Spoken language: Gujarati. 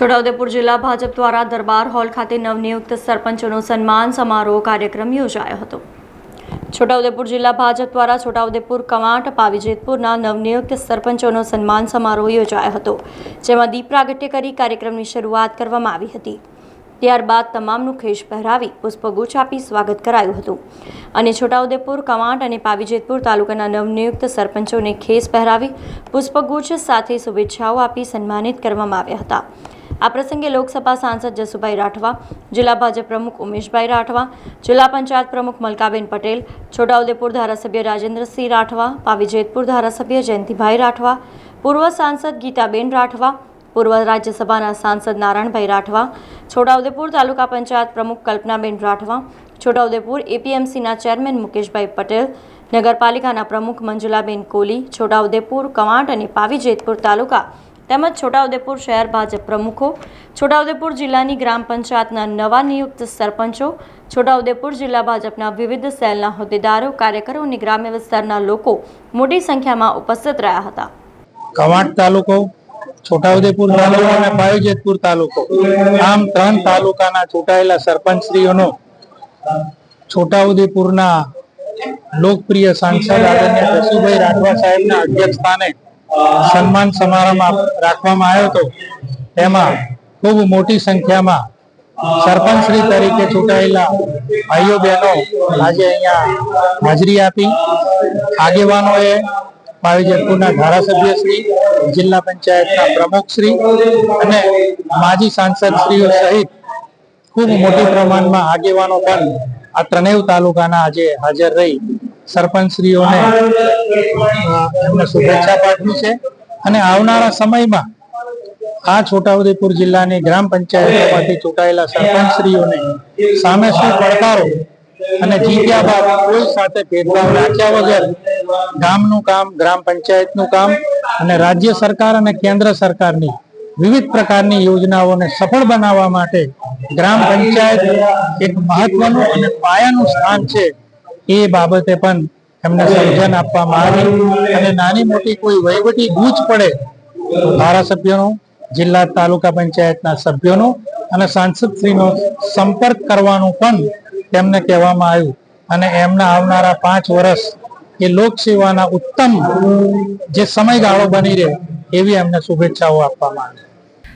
છોટાઉદેપુર જિલ્લા ભાજપ દ્વારા દરબાર હોલ ખાતે નવનિયુક્ત સરપંચોનો સન્માન સમારોહ કાર્યક્રમ યોજાયો હતો. છોટાઉદેપુર જિલ્લા ભાજપ દ્વારા છોટાઉદેપુર કવાંટ પાવીજેતપુરના નવનિયુક્ત સરપંચોનો સન્માન સમારોહ યોજાયો હતો, જેમાં દીપ પ્રાગટ્ય કરી કાર્યક્રમની શરૂઆત કરવામાં આવી હતી. ત્યારબાદ તમામનું ખેશ પહેરાવી પુષ્પગુચ્છ આપી સ્વાગત કરાયું હતું અને છોટાઉદેપુર કવાંટ અને પાવીજેતપુર તાલુકાના નવનિયુક્ત સરપંચોને ખેસ પહેરાવી પુષ્પગુચ્છ સાથે શુભેચ્છાઓ આપી સન્માનિત કરવામાં આવ્યા હતા. આ પ્રસંગે લોકસભા સાંસદ જસુભાઈ રાઠવા, જિલ્લા ભાજપ પ્રમુખ ઉમેશભાઈ રાઠવા, જિલ્લા પંચાયત પ્રમુખ મલકાબેન પટેલ, છોટાઉદેપુર ધારાસભ્ય રાજેન્દ્રસિંહ રાઠવા પાવીજેતપુર ધારાસભ્ય જયંતિભાઈ રાઠવા, પૂર્વ સાંસદ ગીતાબેન રાઠવા, પૂર્વ રાજ્યસભાના સાંસદ નારાયણભાઈ રાઠવા, છોટાઉદેપુર તાલુકા પંચાયત પ્રમુખ કલ્પનાબેન રાઠવા, છોટાઉદેપુર એપીએમસીના ચેરમેન મુકેશભાઈ પટેલ, નગરપાલિકાના પ્રમુખ મંજુલાબેન કોલી, છોટાઉદેપુર કવાંટ અને પાવીજેતપુર તાલુકા તેમજ છોટાઉદેપુર શહેર ભાજપ પ્રમુખો, છોટાઉદેપુર જિલ્લાની ગ્રામ પંચાયતના નવા નિયુક્ત સરપંચો, છોટાઉદેપુર જિલ્લા ભાજપના વિવિધ સેલના હોદ્દેદારો, કાર્યકરો અને ગ્રામ્ય વિસ્તારના લોકો મોટી સંખ્યામાં ઉપસ્થિત રહ્યા હતા. કવાંટ તાલુકો, છોટાઉદેપુર તાલુકો અને પાયોજેતપુર તાલુકો. આમ ત્રણ તાલુકાના ચૂંટાયેલા સરપંચશ્રીઓનો છોટાઉદેપુરના લોકપ્રિય સાંસદ આદરણીય જસુભાઈ રાઠવા સાહેબના અધ્યક્ષસ્થાને સન્માન સમારંભ રાખવામાં આવ્યો હતો. તેમાં ખૂબ મોટી સંખ્યામાં સરપંચશ્રી તરીકે ચૂંટાયેલા ભાઈઓ બહેનો આજે અહીંયા હાજરી આપી. આગેવાનોએ પાવીજેતપુરના ધારાસભ્યશ્રી જિલ્લા પંચાયતના પ્રમુખશ્રી અને માજી સાંસદશ્રીઓ સહિત ખૂબ મોટી પ્રમાણમાં આગેવાનો પણ આ ત્રણેય તાલુકાના આજે હાજર રહી. સરપંચશ્રીઓને એમને શુભેચ્છા પાઠવી છે. અને આવનારા સમયમાં આ છોટાઉદેપુર જિલ્લાની ગ્રામ પંચાયતમાંથી ચૂંટાયેલા સરપંચશ્રીઓને સામે શું પડકારો અને જીત્યા બાદ કોઈ સાથે ભેદભાવ રાખ્યા વગર ગામનું કામ ગ્રામ પંચાયતનું કામ અને રાજ્ય સરકાર અને કેન્દ્ર સરકારની વિવિધ પ્રકારની યોજનાઓને સફળ બનાવવા માટે ગ્રામ પંચાયત એક મહત્વનું અને પાયાનું સ્થાન છે. એ બાબતે પણ એમને સમજણ આપવામાં આવી. અને નાની મોટી કોઈ વહીવટી ગૂંચ પડે, ધારાસભ્યોનો, જિલ્લા તાલુકા પંચાયતના સભ્યોનો અને સાંસદશ્રીનો સંપર્ક કરવાનું પણ તેમને કહેવામાં આવ્યું. અને એમના આવનારા પાંચ વર્ષ એ લોકસેવાના ઉત્તમ જે સમયગાળો બની રહે એવી એમને શુભેચ્છાઓ આપવામાં આવી.